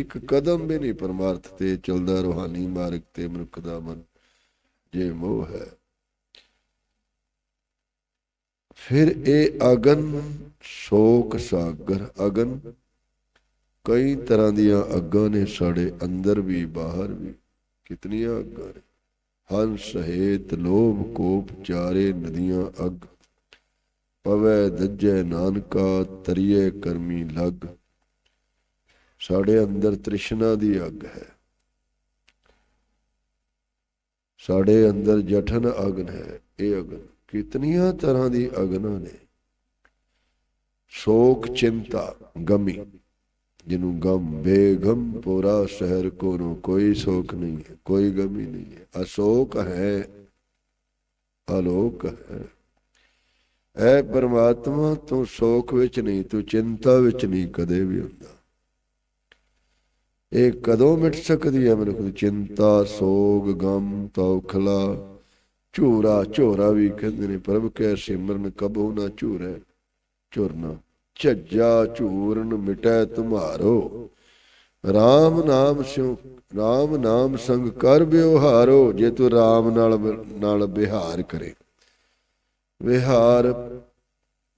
ਇੱਕ ਕਦਮ ਵੀ ਨਹੀਂ ਪਰਮਾਰਥ ਤੇ ਚੱਲਦਾ ਰੋਹਾਨੀ ਮਾਰਗ ਤੇ ਮਨੁੱਖ ਦਾ ਮਨ ਜੇ ਮੋਹ ਹੈ। ਫਿਰ ਇਹ ਅਗਨ ਸ਼ੋਕ ਸਾਗਰ ਅਗਨ। ਕਈ ਤਰ੍ਹਾਂ ਦੀਆਂ ਅੱਗਾਂ ਨੇ ਸਾਡੇ ਅੰਦਰ ਵੀ, ਬਾਹਰ ਵੀ। ਕਿਤਨੀਆਂ ਅੱਗਾਂ ਨੇ? ਹੰਸ ਹੇਤ ਲੋਭ, ਕੋਪ, ਚਾਰੇ ਨਦੀਆਂ ਅੱਗ। ਪਵੈ, ਦੱਜੈ ਨਾਨਕਾ ਤਰੀਏ ਕਰਮੀ ਲੱਗ। ਸਾਡੇ ਅੰਦਰ ਤ੍ਰਿਸ਼ਨਾ ਦੀ ਅੱਗ ਹੈ। ਸਾਡੇ ਅੰਦਰ ਜਠਨ ਅਗਨ ਹੈ। ਇਹ ਅਗਨ ਕਿਤਨੀਆਂ ਤਰ੍ਹਾਂ ਦੀ ਅਗਨਾਂ ਨੇ। ਸ਼ੋਕ ਚਿੰਤਾ ਗਮੀ, ਜਿਹਨੂੰ ਗਮ ਬੇਗਮ ਪੂਰਾ ਸ਼ਹਿਰ ਕੋ ਨੂੰ ਕੋਈ ਸ਼ੋਕ ਨਹੀਂ ਹੈ, ਕੋਈ ਗਮੀ ਨਹੀਂ ਹੈ। ਅਸ਼ੋਕ ਹੈ, ਅਲੋਕ ਹੈ। ਐ ਪਰਮਾਤਮਾ ਤੂੰ ਸ਼ੋਕ ਵਿੱਚ ਨਹੀਂ, ਤੂੰ ਚਿੰਤਾ ਵਿੱਚ ਨਹੀਂ ਕਦੇ ਵੀ ਹੁੰਦਾ। ਇਹ ਕਦੋਂ ਮਿਟ ਸਕਦੀ ਹੈ ਮੇਰੇ ਕੋਲ ਚਿੰਤਾ, ਸੋਗ, ਗਮ ਤੌਖਲਾ ਝੂਰਾ, ਝੋਰਾ ਵੀ ਕਹਿੰਦੇ ਨੇ, ਪ੍ਰਭ ਕੈ ਸਿਮਰਨ ਕਬੋ ਨਾ ਝੂਰੈ ਝੁਰਨਾ ਝੱਜਾ, ਝੂਰਨ ਮਿਟੈ ਤੁਮਾਰੋ RAM ਨਾਮ ਸਿਉ RAM ਨਾਮ ਸੰਗ ਕਰ ਵਿਵਹਾਰੋ, ਜੇ ਤੂੰ RAM ਨਾਲ ਨਾਲ ਵਿਹਾਰ ਕਰੇ। ਵਿਹਾਰ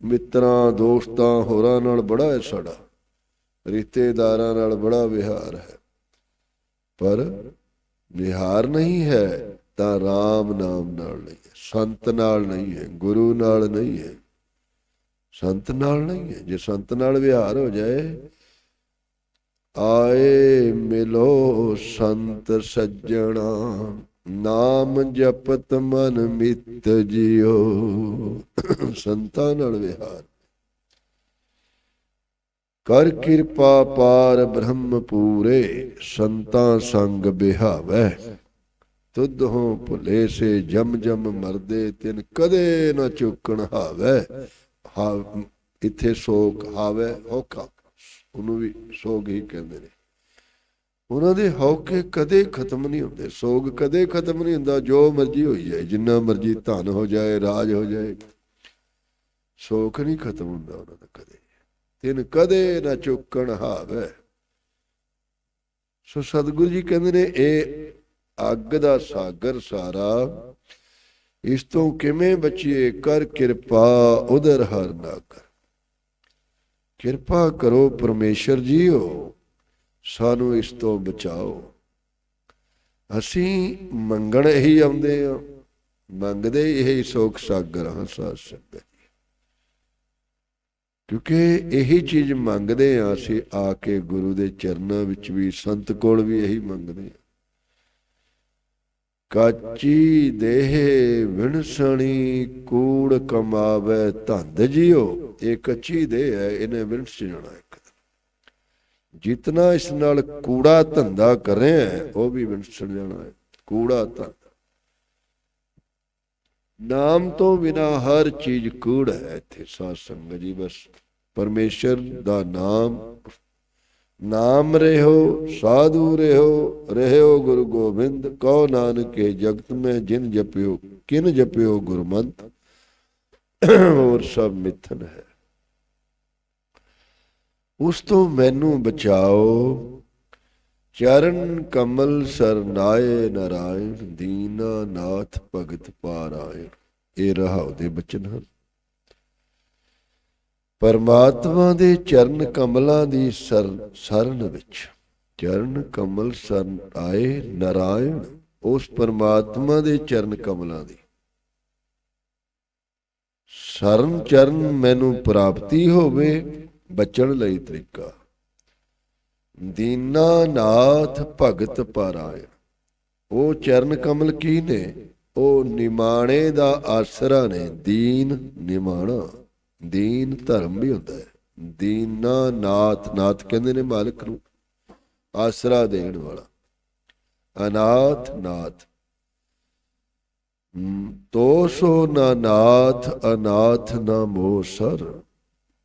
ਮਿੱਤਰਾਂ, ਦੋਸਤਾਂ, ਹੋਰਾਂ ਨਾਲ ਬੜਾ ਹੈ ਸਾਡਾ। ਰਿਸ਼ਤੇਦਾਰਾਂ ਨਾਲ ਬੜਾ ਵਿਹਾਰ ਹੈ। ਪਰ ਵਿਹਾਰ ਨਹੀਂ ਹੈ ਤਾਂ RAM ਨਾਮ ਨਾਲ ਨਹੀਂ ਹੈ, ਸੰਤ ਨਾਲ ਨਹੀਂ ਹੈ, ਗੁਰੂ ਨਾਲ ਨਹੀਂ ਹੈ। ਸੰਤ ਨਾਲ ਨਹੀਂ ਹੈ। ਜੇ ਸੰਤ ਨਾਲ ਵਿਹਾਰ ਹੋ ਜਾਏ, ਆਏ ਮਿਲੋ ਸੰਤ ਸੱਜਣਾ, ਨਾਮ ਜਪਤ ਮਨ ਮਿੱਤ ਜਿਓ ਸੰਤਾਂ ਨਾਲ ਵਿਹਾਰ ਕਰ ਕਿਰਪਾ ਪਾਰ ਬ੍ਰਹਮ ਪੂਰੇ, ਸੰਤਾਂ ਸੰਗ ਬਿਹਾਵੈ। ਤੁਧ ਹੋ ਭੁਲੇ ਸੇ ਜਮ ਜਮ ਮਰਦੇ, ਤਿਨ ਕਦੇ ਨਾ ਚੁੱਕਣ ਹਾਵੈ। ਇੱਥੇ ਸੋਗ ਹਾਵੇ ਹੌਕਾ ਉਹਨੂੰ ਵੀ ਸੋਗ ਹੀ ਕਹਿੰਦੇ ਨੇ। ਉਹਨਾਂ ਦੇ ਹੌਕੇ ਕਦੇ ਖਤਮ ਨਹੀਂ ਹੁੰਦੇ। ਸੋਗ ਕਦੇ ਖਤਮ ਨਹੀਂ ਹੁੰਦਾ। ਜੋ ਮਰਜ਼ੀ ਹੋਈ ਜਾਏ, ਜਿੰਨਾ ਮਰਜ਼ੀ ਧਨ ਹੋ ਜਾਏ, ਰਾਜ ਹੋ ਜਾਏ, ਸੋਖ ਨਹੀਂ ਖਤਮ ਹੁੰਦਾ ਉਹਨਾਂ ਦਾ ਕਦੇ। ਤਿੰਨ ਕਦੇ ਨਾ ਚੁੱਕਣ ਹਾਵੇ। ਸੋ ਸਤਿਗੁਰੂ ਜੀ ਕਹਿੰਦੇ ਨੇ ਇਹ ਅੱਗ ਦਾ ਸਾਗਰ ਸਾਰਾ, ਇਸ ਤੋਂ ਕਿਵੇਂ ਬਚੀਏ? ਕਰ ਕਿਰਪਾ, ਉਧਰ ਹਰ ਨਾ ਕਰ। ਕਿਰਪਾ ਕਰੋ ਪਰਮੇਸ਼ਰ ਜੀਓ, ਸਾਨੂੰ ਇਸ ਤੋਂ ਬਚਾਓ। ਅਸੀਂ ਮੰਗਣ ਹੀ ਆਉਂਦੇ ਆ ਮੰਗਦੇ ਹੀ ਸੁਖ ਸਾਗਰ ਹਾਂ, ਸਾਧ ਸੰਗਤ। ਕਿਉਂਕਿ ਇਹੀ ਚੀਜ਼ ਮੰਗਦੇ ਆ, ਅਸੀਂ ਆ ਕੇ ਗੁਰੂ ਦੇ ਚਰਨਾਂ ਵਿੱਚ ਵੀ, ਸੰਤ ਕੋਲ ਵੀ ਇਹੀ ਮੰਗਦੇ ਆ। ਕਾਚੀ ਦੇਹ ਵਿਣਸਣੀ, ਕੂੜ ਕਮਾਵੇ ਧੰਦ ਜਿਓ ਇਹ ਕੱਚੀ ਦੇਹ ਹੈ, ਇਹਨੇ ਵਿਣਸ ਜਾਣਾ ਇੱਕ ਜਿਤਨਾ ਇਸ ਨਾਲ ਕੂੜਾ ਧੰਦਾ ਕਰ ਰਹੇ ਉਹ ਵੀ ਵਿਣਸ ਜਾਣਾ ਹੈ, ਕੂੜਾ ਧੰਦਾ। ਨਾਮ ਤੋਂ ਬਿਨਾ ਹਰ ਚੀਜ਼ ਕੂੜ ਹੈ ਇੱਥੇ ਸਾਧ ਸੰਗਤ ਜੀ, ਬਸ ਪਰਮੇਸ਼ਰ ਦਾ ਨਾਮ। ਨਾਮ ਰਹਿਓ ਸਾਧੂ ਰਹਿਓ ਰਹਿਓ ਗੁਰੂ ਗੋਬਿੰਦ ਕਉ ਨਾਨਕੇ ਜਗਤ ਮੈਂ ਜਿਨ ਜਪਿਓ, ਕਿਨ ਜਪਿਓ ਗੁਰਮੰਤ। ਹੋਰ ਸਭ ਮਿਥਨ ਹੈ। ਉਸ ਤੋਂ ਮੈਨੂੰ ਬਚਾਓ। ਚਰਨ ਕਮਲ ਸਰਨਾਏ ਨਰਾਇਣ ਦੀਨਾ ਨਾਥ ਭਗਤ ਪਾਰਾਇਣ ਇਹ ਰਹਾਉ ਦੇ ਬਚਨ ਹਨ। ਪਰਮਾਤਮਾ ਦੇ ਚਰਨ ਕਮਲਾਂ ਦੀ ਸਰ, ਸਰਨ ਵਿੱਚ ਚਰਨ ਕਮਲ ਸਰਨ ਆਏ ਨਰਾਇਣ ਉਸ ਪਰਮਾਤਮਾ ਦੇ ਚਰਨ ਕਮਲਾਂ ਦੀ। ਸਰਨ ਚਰਨ ਮੈਨੂੰ ਪ੍ਰਾਪਤੀ ਹੋਵੇ, ਬਚਣ ਲਈ ਤਰੀਕਾ। ਦੀਨਾ ਭਗਤ ਪਾਰਾਇਣ। ਉਹ ਚਰਨ ਕਮਲ ਕੀ ਨੇ? ਉਹ ਨਿਮਾਣੇ ਦਾ ਆਸਰਾ ਨੇ। ਦੀਨ ਨਿਮਾਣਾ। ਦੀਨ ਧਰਮ ਵੀ ਹੁੰਦਾ ਹੈ। ਦੀਨਾ ਨਾਥ ਨਾਥ ਕਹਿੰਦੇ ਨੇ ਮਾਲਕ ਨੂੰ। ਆਸਰਾ ਦੇਣ ਵਾਲਾ। ਅਨਾਥ ਨਾਥ। ਤੋ ਸੋ ਨਾ ਨਾਥ, ਅਨਾਥ ਨਾ ਮੋਹ ਸਰ।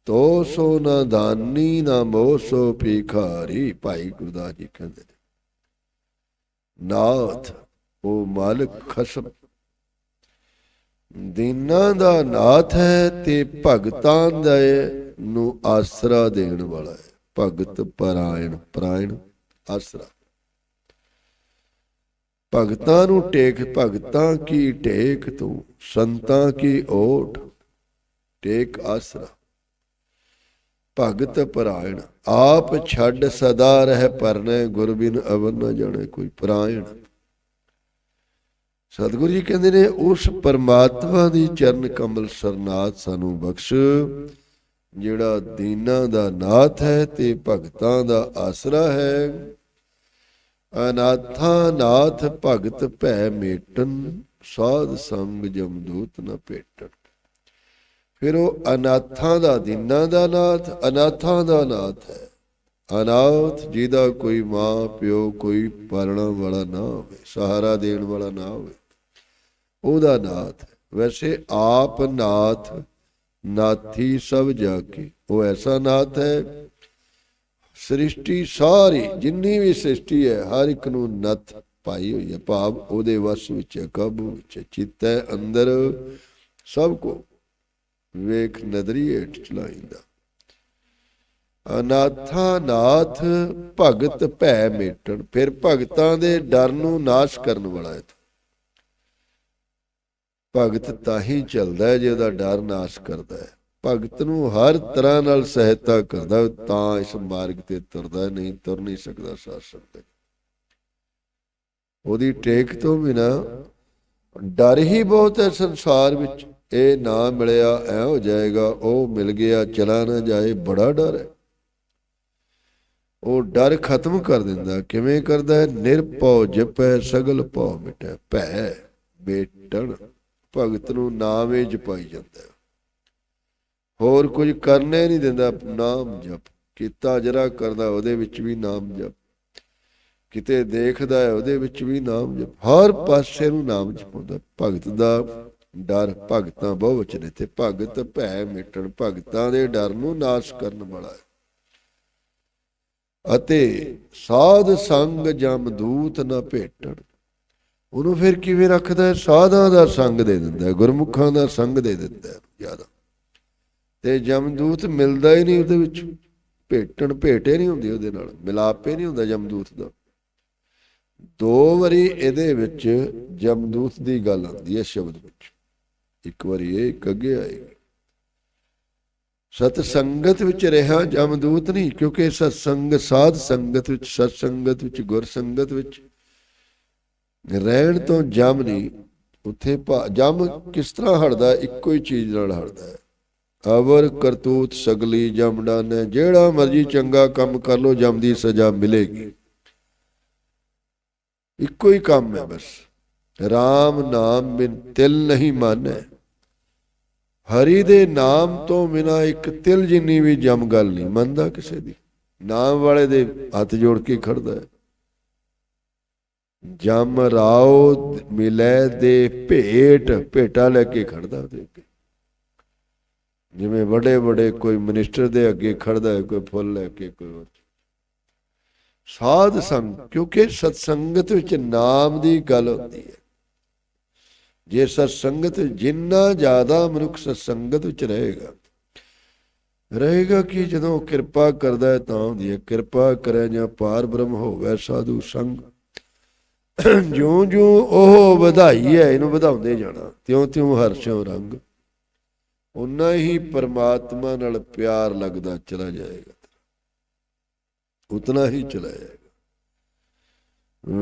ਤੋ ਸੋ ਨਾ ਦਾਨੀ ਨਾ ਮੋਹ ਸੋ ਭਿਖਾਰੀ, ਭਾਈ ਗੁਰਦਾਸ ਜੀ ਕਹਿੰਦੇ ਨੇ। ਨਾਥ ਉਹ ਮਾਲਕ ਖਸਮ। ਦੀਨਾਂ ਦਾ ਨਾਥ ਹੈ ਤੇ ਭਗਤਾਂ ਦੇ ਨੂੰ ਆਸਰਾ ਦੇਣ ਵਾਲਾ ਹੈ ਭਗਤ ਪਰਾਇਣ ਪਰਾਇਣ ਆਸਰਾ। ਭਗਤਾਂ ਨੂੰ ਟੇਕ, ਭਗਤਾਂ ਕੀ ਟੇਕ ਤੂੰ? ਸੰਤਾਂ ਕੀ ਓਟ? ਟੇਕ ਆਸਰਾ। ਭਗਤ ਪਰਾਇਣ, ਆਪ ਛੱਡ ਸਦਾ ਰਹਿ ਪਰਨੇ ਗੁਰ ਬਿਨ ਅਵਨ ਨਾ ਜਾਣੇ ਕੋਈ ਪਰਾਇਣ। ਸਤਿਗੁਰੂ ਜੀ ਕਹਿੰਦੇ ਨੇ, ਉਸ ਪਰਮਾਤਮਾ ਦੀ ਚਰਨ ਕਮਲ ਸਰਨਾਥ ਸਾਨੂੰ ਬਖਸ਼। ਜਿਹੜਾ ਦੀਨਾਂ ਦਾ ਨਾਥ ਹੈ ਤੇ ਭਗਤਾਂ ਦਾ ਆਸਰਾ ਹੈ। ਅਨਾਥਾ ਨਾਥ ਭਗਤ ਭੈ ਮੇਟਨ, ਸਾਧ ਸੰਗ ਜਮਦੂਤ ਨ ਭੇਟਣ। ਫਿਰ ਉਹ ਅਨਾਥਾਂ ਦਾ ਦਿਨਾਂ ਦਾ ਨਾਥ, ਅਨਾਥਾਂ ਦਾ ਨਾਥ ਹੈ। ਅਨਾਥ ਜਿਹਦਾ ਕੋਈ ਮਾਂ, ਪਿਓ, ਕੋਈ ਪਾਲਣਾ ਵਾਲਾ ਨਾ ਹੋਵੇ, ਸਹਾਰਾ ਦੇਣ ਵਾਲਾ ਨਾ ਹੋਵੇ, ਉਹਦਾ ਨਾਥ ਵੈਸੇ ਆਪ ਨਾਥ, ਨਾਥੀ ਸਭ ਜਾ ਕੇ, ਉਹ ਐਸਾ ਨਾਥ ਹੈ, ਸ੍ਰਿਸ਼ਟੀ ਸਾਰੀ, ਜਿੰਨੀ ਵੀ ਸ੍ਰਿਸ਼ਟੀ ਹੈ, ਹਰ ਇੱਕ ਨੂੰ ਨੱਥ ਪਾਈ ਹੋਈ ਹੈ। ਭਾਵ ਉਹਦੇ ਵਸ ਵਿੱਚ ਕਬੂ ਵਿੱਚ ਚਿੱਤ ਹੈ, ਅੰਦਰ ਸਭ ਕੋ। ਵੇਖ ਨਦਰੀ ਹੇਠ ਚਲਾਈਂਦਾ ਅਨਾਥਾ ਨਾਥ ਭਗਤ ਭੈ ਮੇਟਣ, ਫਿਰ ਭਗਤਾਂ ਦੇ ਡਰ ਨੂੰ ਨਾਸ਼ ਕਰਨ ਵਾਲਾ ਹੈ ਭਗਤ ਤਾਂ ਹੀ ਚੱਲਦਾ ਹੈ ਜੇ ਉਹਦਾ ਡਰ ਨਾਸ਼ ਕਰਦਾ ਹੈ। ਭਗਤ ਨੂੰ ਹਰ ਤਰ੍ਹਾਂ ਨਾਲ ਸਹਾਇਤਾ ਕਰਦਾ ਤਾਂ ਇਸ ਮਾਰਗ ਤੇ ਤੁਰਦਾ ਨਹੀਂ ਤੁਰ ਨਹੀਂ ਸਕਦਾ ਸਾਸਨ ਤੇ ਉਹਦੀ ਟੇਕ ਤੋਂ ਬਿਨਾ ਡਰ ਹੀ ਬਹੁਤ ਹੈ ਸੰਸਾਰ ਵਿੱਚ। ਇਹ ਨਾ ਮਿਲਿਆ ਐ ਹੋ ਜਾਏਗਾ, ਉਹ ਮਿਲ ਗਿਆ, ਚਲਾ ਨਾ ਜਾਏ, ਬੜਾ ਡਰ ਹੈ। ਉਹ ਡਰ ਖਤਮ ਕਰ ਦਿੰਦਾ, ਕਿਵੇਂ ਕਰਦਾ ਹੈ? ਨਿਰਭਉ ਜਪੈ, ਸਗਲ ਭਉ ਮਿਟੈ, ਭੈ ਬੇਟਣ ਭਗਤ ਨੂੰ ਨਾਮ ਹੀ ਜਪਾਈ ਜਾਂਦਾ ਹੋਰ ਕੁਝ ਕਰਨੇ ਨਹੀਂ ਦਿੰਦਾ, ਨਾਮ ਜਪ। ਕੀਤਾ ਜਰਾ ਕਰਦਾ, ਉਹਦੇ ਵਿੱਚ ਵੀ ਨਾਮ ਜਪ। ਕਿਤੇ ਦੇਖਦਾ ਹੈ, ਉਹਦੇ ਵਿੱਚ ਵੀ ਨਾਮ ਜਪ ਹਰ ਪਾਸੇ ਨੂੰ ਨਾਮ ਜਪਾਉਂਦਾ। ਭਗਤ ਦਾ ਡਰ, ਭਗਤਾਂ ਬਹੁ ਵਚਨ ਤੇ ਭਗਤ ਭੈ ਮਿਟਣ, ਭਗਤਾਂ ਦੇ ਡਰ ਨੂੰ ਨਾਸ਼ ਕਰਨ ਵਾਲਾ ਹੈ। ਅਤੇ ਸਾਧ ਸੰਗ ਜਮਦੂਤ ਨਾ ਭੇਟਣ। ਉਹਨੂੰ ਫਿਰ ਕਿਵੇਂ ਰੱਖਦਾ ਹੈ? ਸਾਧਾਂ ਦਾ ਸੰਗ ਦੇ ਦਿੰਦਾ ਹੈ, ਗੁਰਮੁਖਾਂ ਦਾ ਸੰਗ ਦੇ ਦਿੰਦਾ ਹੈ, ਜ਼ਿਆਦਾ। ਤੇ ਜਮਦੂਤ ਮਿਲਦਾ ਹੀ ਨਹੀਂ ਉਹਦੇ ਵਿੱਚ। ਭੇਟਣ, ਭੇਟੇ ਨਹੀਂ ਹੁੰਦੀ ਉਹਦੇ ਨਾਲ। ਮਿਲਾਪੇ ਨਹੀਂ ਹੁੰਦਾ ਜਮਦੂਤ ਦਾ। ਦੋ ਵਾਰੀ ਇਹਦੇ ਵਿੱਚ ਜਮਦੂਤ ਦੀ ਗੱਲ ਆਉਂਦੀ ਹੈ ਸ਼ਬਦ ਵਿੱਚ। ਇੱਕ ਵਾਰੀ ਇਹ, ਇੱਕ ਅੱਗੇ ਆਏਗੀ। ਸਤ ਸੰਗਤ ਵਿੱਚ ਰਿਹਾ ਜਮਦੂਤ ਨਹੀਂ, ਕਿਉਂਕਿ ਸਤ ਸੰਗ ਸਾਧ ਸੰਗਤ ਵਿੱਚ ਸਤ ਸੰਗਤ ਵਿੱਚ, ਗੁਰ ਸੰਗਤ ਵਿੱਚ ਰਹਿਣ ਤੋਂ ਜਮ ਨਹੀਂ, ਉੱਥੇ ਭਾ- ਜਮ ਕਿਸ ਤਰ੍ਹਾਂ ਹੜਦਾ ਇੱਕੋ ਹੀ ਚੀਜ਼ ਨਾਲ ਹੜਦਾ ਹੈ। ਅਵਰ ਕਰਤੂਤ ਸਗਲੀ ਜਮੜਾ ਜਿਹੜਾ ਮਰਜ਼ੀ ਚੰਗਾ ਕੰਮ ਕਰ ਲੋ ਜਮ ਦੀ ਸਜ਼ਾ ਮਿਲੇਗੀ। ਇੱਕੋ ਹੀ ਕੰਮ ਹੈ ਬਸ। RAM ਨਾਮ ਬਿਨ ਤਿਲ ਨਹੀਂ ਮਾਨੈ ਹਰੀ ਦੇ ਨਾਮ ਤੋਂ ਬਿਨਾ ਇੱਕ ਤਿਲ ਜਿੰਨੀ ਵੀ ਜਮ ਗੱਲ ਨਹੀਂ ਮੰਨਦਾ ਕਿਸੇ ਦੀ। ਨਾਮ ਵਾਲੇ ਦੇ ਹੱਥ ਜੋੜ ਕੇ ਖੜਦਾ ਹੈ। ਜਮ ਰਾਉ ਮਿਲੇ ਦੇ ਭੇਟ, ਭੇਟਾ ਲੈ ਕੇ ਖੜਦਾ ਉਹਦੇ ਅੱਗੇ। ਜਿਵੇਂ ਵੱਡੇ ਵੱਡੇ ਕੋਈ ਮਿਨਿਸਟਰ ਦੇ ਅੱਗੇ ਖੜਦਾ ਹੈ, ਕੋਈ ਫੁੱਲ ਲੈ ਕੇ, ਕੋਈ ਸਾਧ ਸੰਗ, ਕਿਉਂਕਿ ਸਤ ਸੰਗਤ ਵਿੱਚ ਨਾਮ ਦੀ ਗੱਲ ਹੁੰਦੀ ਹੈ। ਜੇ ਸਤ ਸੰਗਤ ਜਿੰਨਾ ਜ਼ਿਆਦਾ ਮਨੁੱਖ ਸਤ ਸੰਗਤ ਵਿੱਚ ਰਹੇਗਾ ਰਹੇਗਾ ਕਿ ਜਦੋਂ ਕਿਰਪਾ ਕਰਦਾ ਹੈ ਤਾਂ ਹੁੰਦੀ ਹੈ। ਕਿਰਪਾ ਕਰੇ ਜਾਂ ਪਾਰ ਬ੍ਰਹਮ ਹੋਵੇ, ਸਾਧੂ ਸੰਗ ਜਿਉਂ ਜਿਉਂ ਉਹ ਵਧਾਈ ਹੈ, ਇਹਨੂੰ ਵਧਾਉਂਦੇ ਜਾਣਾ। ਤਿਉਂ ਤਿਉਂ ਹਰਸ਼ੋਂ ਰੰਗ ਉਨਾ ਹੀ ਪਰਮਾਤਮਾ ਨਾਲ ਪਿਆਰ ਲੱਗਦਾ ਚਲਾ ਜਾਏਗਾ। ਉਤਨਾ ਹੀ ਚਲਾ ਜਾਏਗਾ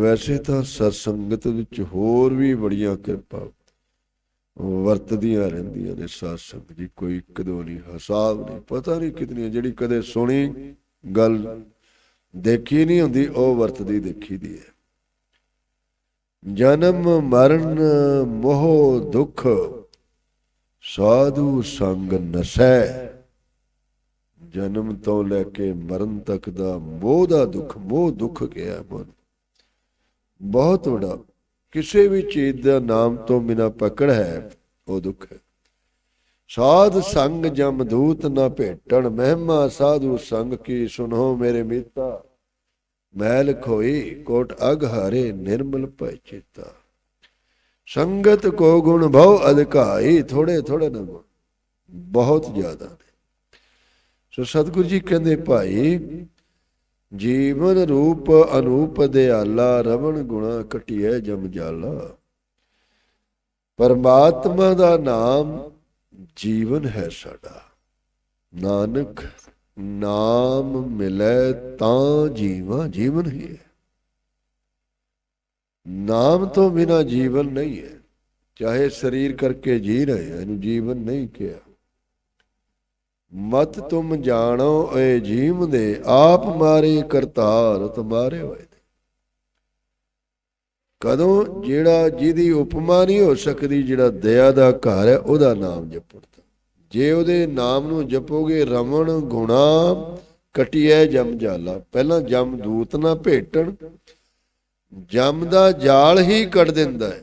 ਵੈਸੇ ਤਾਂ ਸਤਸੰਗਤ ਵਿੱਚ ਹੋਰ ਵੀ ਬੜੀਆਂ ਕਿਰਪਾ ਵਰਤਦੀਆਂ ਰਹਿੰਦੀਆਂ ਨੇ ਸਾਧ ਜੀ, ਕੋਈ ਇੱਕ ਨਹੀਂ, ਹਿਸਾਬ ਨਹੀਂ, ਪਤਾ ਨਹੀਂ ਕਿਤਨੀ ਜਿਹੜੀ ਕਦੇ ਸੁਣੀ ਗੱਲ ਦੇਖੀ ਨਹੀਂ ਹੁੰਦੀ, ਉਹ ਵਰਤਦੀ ਦੇਖੀ ਦੀ ਹੈ। ਜਨਮ, ਮਰਨ, ਮੋਹ, ਦੁੱਖ, ਸਾਧੂ ਸੰਗ ਨਸੈ। ਜਨਮ ਤੋਂ ਲੈ ਕੇ ਮਰਨ ਤੱਕ ਦਾ ਮੋਹ ਦਾ ਦੁੱਖ, ਮੋਹ ਦੁੱਖ ਕਿਹਾ ਮਨ ਬਹੁਤ ਵੱਡਾ। ਕਿਸੇ ਵੀ ਚੀਜ਼ ਦਾ ਨਾਮ ਤੋਂ ਬਿਨਾ ਪਕੜ ਹੈ, ਉਹ ਦੁੱਖ ਹੈ। ਸਾਧ ਸੰਗ ਜਮਦੂਤ ਨਾ ਭੇਟਣ, ਮਹਿਮਾ ਸਾਧੂ ਸੰਗ ਕੀ ਸੁਨੋ ਮੇਰੇ ਮੀਤਾ। ਮਹਿਲ ਖੋਈ ਕੋਟ ਅਗ ਹਾਰੇ ਨਿਰਮਲ ਭੈ ਚੇਤਾ। ਸੰਗਤ ਕੋ ਗੁਣ ਭਉ ਅਧਿਕਾਈ ਥੋੜੇ ਥੋੜੇ ਨਾ ਬਹੁਤ ਜ਼ਿਆਦਾ। ਨੇ ਸੋ ਸਤਿਗੁਰੂ ਜੀ ਕਹਿੰਦੇ ਭਾਈ ਜੀਵਨ ਰੂਪ ਅਨੂਪ ਦਿਆਲਾ ਰਵਣ ਗੁਣਾ ਕਟਿਐ ਜਮ ਜਾਲਾ। ਪਰਮਾਤਮਾ ਦਾ ਨਾਮ ਜੀਵਨ ਹੈ ਸਾਡਾ। ਨਾਨਕ ਨਾਮ ਮਿਲੇ ਤਾਂ ਜੀਵਾਂ ਜੀਵਨ ਹੀ ਹੈ। ਨਾਮ ਤੋਂ ਬਿਨਾ ਜੀਵਨ ਨਹੀਂ ਹੈ। ਚਾਹੇ ਸਰੀਰ ਕਰਕੇ ਜੀ ਰਹੇ ਹਾਂ, ਇਹਨੂੰ ਜੀਵਨ ਨਹੀਂ ਕਿਹਾ। ਮਤ ਤੁਮ ਜਾਣੋ ਏ ਜੀਵ ਦੇ ਆਪ ਮਾਰੇ ਕਰਤਾਰ ਤੁਮਾਰੇ ਹੋਏ ਕਦੋਂ ਜਿਹੜਾ ਜਿਹਦੀ ਉਪਮਾ ਨਹੀਂ ਹੋ ਸਕਦੀ, ਜਿਹੜਾ ਦਇਆ ਦਾ ਘਰ ਹੈ, ਉਹਦਾ ਨਾਮ ਜਪੋ ਜੇ ਉਹਦੇ ਨਾਮ ਨੂੰ ਜਪੋਗੇ, ਰਮਣ ਗੁਣਾ ਕਟਿਐ ਜਮ ਜਾਲਾ। ਪਹਿਲਾਂ ਜਮ ਦੂਤ ਨਾ ਭੇਟਣ, ਜਮ ਦਾ ਜਾਲ ਹੀ ਕੱਢ ਦਿੰਦਾ ਹੈ।